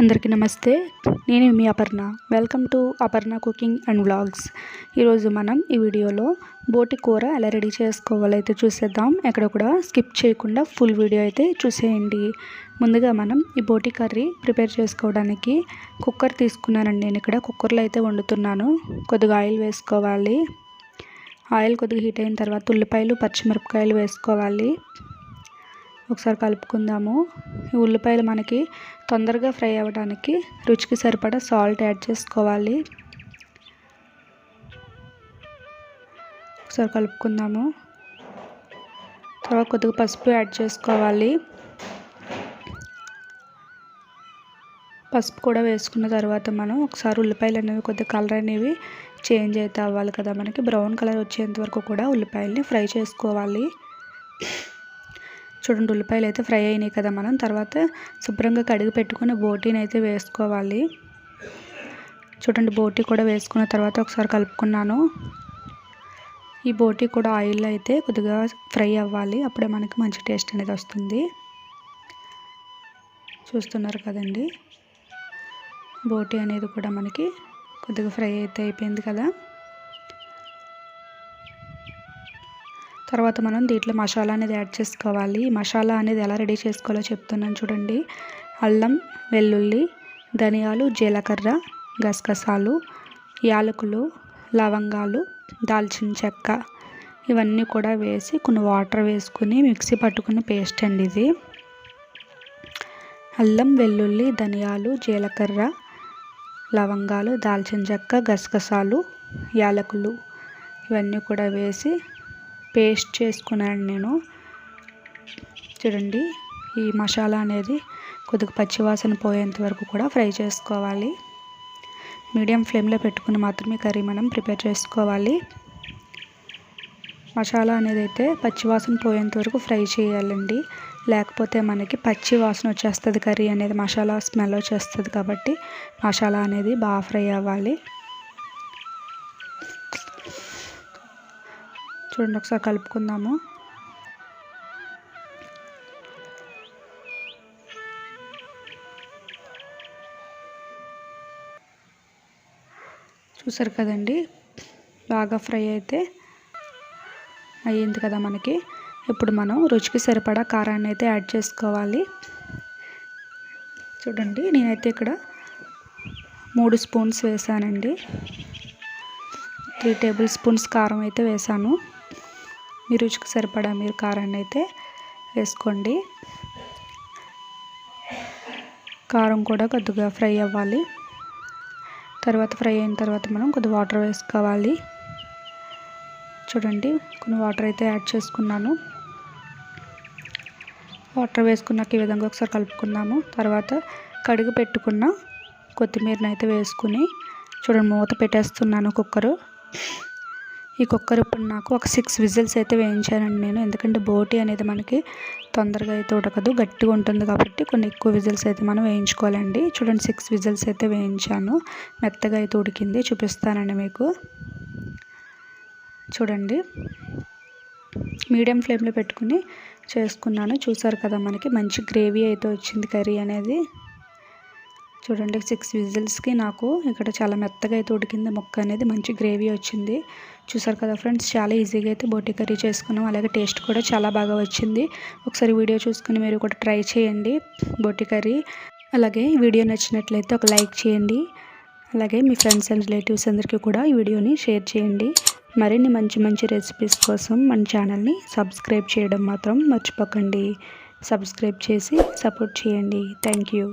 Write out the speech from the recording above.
అందరికీ నమస్తే. నేను మీ Aparna. Welcome to Aparna cooking and vlogs. ఈరోజు మనం ఈ వీడియోలో బోటి కూర ఎలా రెడీ చేసుకోవాలో అయితే చూసేద్దాం. ఎక్కడ కూడా స్కిప్ చేయకుండా ఫుల్ వీడియో అయితే చూసేయండి. ముందుగా మనం ఈ బోటి కర్రీ ప్రిపేర్ చేసుకోవడానికి కుక్కర్ తీసుకున్నానండి. నేను ఇక్కడ కుక్కర్లో అయితే వండుతున్నాను. కొద్దిగా ఆయిల్ వేసుకోవాలి. ఆయిల్ కొద్దిగా హీట్ అయిన తర్వాత ఉల్లిపాయలు పచ్చిమిరపకాయలు వేసుకోవాలి. ఒకసారి కలుపుకుందాము. ఈ ఉల్లిపాయలు మనకి తొందరగా ఫ్రై అవ్వడానికి రుచికి సరిపడా సాల్ట్ యాడ్ చేసుకోవాలి. ఒకసారి కలుపుకుందాము. తర్వాత కొద్దిగా పసుపు యాడ్ చేసుకోవాలి. పసుపు కూడా వేసుకున్న తర్వాత మనం ఒకసారి ఉల్లిపాయలు అనేవి కొద్దిగా కలర్ అనేవి చేంజ్ అయితే అవ్వాలి కదా. మనకి బ్రౌన్ కలర్ వచ్చేంత వరకు కూడా ఉల్లిపాయల్ని ఫ్రై చేసుకోవాలి. చూడండి ఉల్లిపాయలు అయితే ఫ్రై అయినాయి కదా మనం. తర్వాత శుభ్రంగా కడిగి పెట్టుకుని బోటీని అయితే వేసుకోవాలి. చూడండి బోటీ కూడా వేసుకున్న తర్వాత ఒకసారి కలుపుకున్నాను. ఈ బోటీ కూడా ఆయిల్లో అయితే కొద్దిగా ఫ్రై అవ్వాలి. అప్పుడే మనకి మంచి టేస్ట్ అనేది వస్తుంది. చూస్తున్నారు కదండి? బోటీ అనేది కూడా మనకి కొద్దిగా ఫ్రై అయితే అయిపోయింది కదా. తర్వాత మనం దీంట్లో మసాలా అనేది యాడ్ చేసుకోవాలి. మసాలా అనేది ఎలా రెడీ చేసుకోవాలో చెప్తున్నాను చూడండి. అల్లం వెల్లుల్లి ధనియాలు జీలకర్ర గసగసాలు యాలకులు లవంగాలు దాల్చిన చెక్క ఇవన్నీ కూడా వేసి కొన్ని వాటర్ వేసుకుని మిక్సీ పట్టుకుని పేస్ట్ అండి ఇది. అల్లం వెల్లుల్లి ధనియాలు జీలకర్ర లవంగాలు దాల్చిన చెక్క గసగసాలు యాలకులు ఇవన్నీ కూడా వేసి పేస్ట్ చేసుకున్నాను నేను. చూడండి ఈ మసాలా అనేది కొద్దిగా పచ్చివాసన పోయేంత వరకు కూడా ఫ్రై చేసుకోవాలి. మీడియం ఫ్లేమ్లో పెట్టుకుని మాత్రమే కర్రీ మనం ప్రిపేర్ చేసుకోవాలి. మసాలా అనేది అయితే పచ్చివాసన పోయేంత వరకు ఫ్రై చేయాలండి. లేకపోతే మనకి పచ్చి వాసన వచ్చేస్తుంది కర్రీ అనేది మసాలా స్మెల్ వచ్చేస్తుంది కాబట్టి మసాలా అనేది బాగా ఫ్రై అవ్వాలి. చూడండి ఒకసారి కలుపుకుందాము. చూసారు కదండి బాగా ఫ్రై అయితే అయ్యింది కదా మనకి. ఇప్పుడు మనం రుచికి సరిపడా కారాన్ని అయితే యాడ్ చేసుకోవాలి. చూడండి నేనైతే ఇక్కడ మూడు స్పూన్స్ వేసానండి. త్రీ టేబుల్ స్పూన్స్ కారం అయితే వేసాను. మీ రుచికి సరిపడా మీరు కారాన్ని అయితే వేసుకోండి. కారం కూడా కొద్దిగా ఫ్రై అవ్వాలి. తర్వాత ఫ్రై అయిన తర్వాత మనం కొద్ది వాటర్ వేసుకోవాలి. చూడండి కొన్ని వాటర్ అయితే యాడ్ చేసుకున్నాను. వాటర్ వేసుకున్నాక ఈ విధంగా ఒకసారి కలుపుకున్నాము. తర్వాత కడిగి పెట్టుకున్న కొత్తిమీరని అయితే వేసుకుని చూడండి మూత పెట్టేస్తున్నాను కుక్కరు. ఈ కుక్కర్ ఇప్పుడు నాకు ఒక సిక్స్ విజిల్స్ అయితే వేయించానండి నేను. ఎందుకంటే బోటి అనేది మనకి తొందరగా అయితే ఉడకదు గట్టిగా ఉంటుంది కాబట్టి కొన్ని ఎక్కువ విజిల్స్ అయితే మనం వేయించుకోవాలండి. చూడండి సిక్స్ విజిల్స్ అయితే వేయించాను. మెత్తగా అయితే ఉడికింది. చూపిస్తానండి మీకు. చూడండి. మీడియం ఫ్లేమ్లో పెట్టుకుని చేసుకున్నాను. చూసారు కదా మనకి మంచి గ్రేవీ అయితే వచ్చింది కర్రీ అనేది. చూడండి సిక్స్ విజిల్స్కి నాకు ఇక్కడ చాలా మెత్తగా అయితే ఉడికింది. మొక్క అనేది మంచి గ్రేవీ వచ్చింది. చూసారు కదా ఫ్రెండ్స్ చాలా ఈజీగా అయితే బోటి కర్రీ చేసుకున్నాం. అలాగే టేస్ట్ కూడా చాలా బాగా వచ్చింది. ఒకసారి వీడియో చూసుకుని మీరు కూడా ట్రై చేయండి బోటి కర్రీ. అలాగే వీడియో నచ్చినట్లయితే ఒక లైక్ చేయండి. అలాగే మీ ఫ్రెండ్స్ అండ్ రిలేటివ్స్ అందరికీ కూడా ఈ వీడియోని షేర్ చేయండి. మరిన్ని మంచి మంచి రెసిపీస్ కోసం మన ఛానల్ని సబ్స్క్రైబ్ చేయడం మాత్రం మర్చిపోకండి. సబ్స్క్రైబ్ చేసి సపోర్ట్ చేయండి. Thank you.